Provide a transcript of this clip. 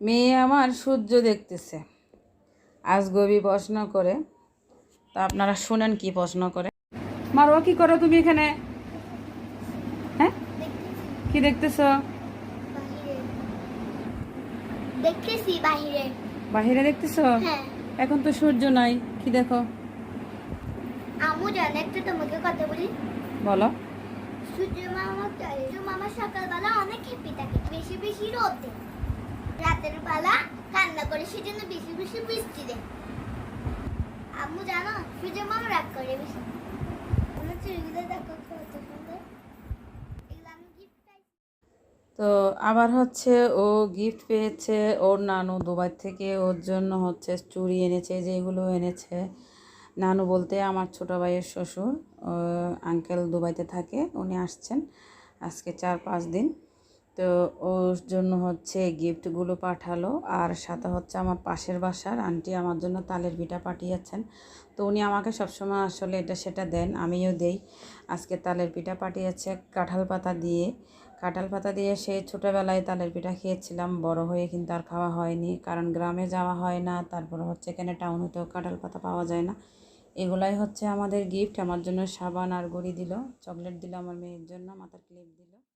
মেয়ে আমার সূর্য দেখতেছে। আজ গবি প্রশ্ন করে। তা আপনারা শুনেন কি প্রশ্ন করে। মারো কি করো তুমি এখানে? হ্যাঁ? কি দেখতেছ? দেখতেছি বাহিরে। বাহিরে দেখতেছো? হ্যাঁ। এখন তো সূর্য নাই কি দেখো? আমু জানে একটু তোমাকে কথা বলি। বলো। সূর্য মামা সূর্য মামা সকালবেলা অনেক হ্যাপি থাকে বেশি বেশি রোদ। দেয় রাতের বেলা কান্না করে, সেজন্য বেশি বেশি বৃষ্টি দেয়। আম্মু জানো সূর্য মামা রাগ করে বেশি। তো আবার হচ্ছে ও গিফট পেয়েছে, ওর নানু দুবাই থেকে, ওর জন্য হচ্ছে চুড়ি এনেছে যেগুলো এনেছে। নানু বলতে আমার ছোটো ভাইয়ের শ্বশুর আঙ্কেল দুবাইতে থাকে, উনি আসছেন আজকে চার পাঁচ দিন। তো ওর জন্য হচ্ছে গিফটগুলো পাঠালো। আর সাথে হচ্ছে আমার পাশের বাসার আন্টি আমার জন্য তালের পিঠা পাঠিয়েছেন। তো উনি আমাকে সবসময় আসলে এটা সেটা দেন, আমিও দেই। আজকে তালের পিঠা পাঠিয়েছে কাঁঠাল পাতা দিয়ে। কাঁঠাল পাতা দিয়ে সেই ছোটোবেলায় তালের পিঠা খেয়েছিলাম, বড় হয়ে কিন্তু আর খাওয়া হয়নি। কারণ গ্রামে যাওয়া হয় না, তারপর হচ্ছে এখানে টাউনেতেও কাঁঠাল পাতা পাওয়া যায় না। এগুলাই হচ্ছে আমাদের গিফট আমার জন্য সাবান আর গড়ি দিল, চকলেট দিল আমার মেয়ের জন্য, মাথার ক্লিপ দিল।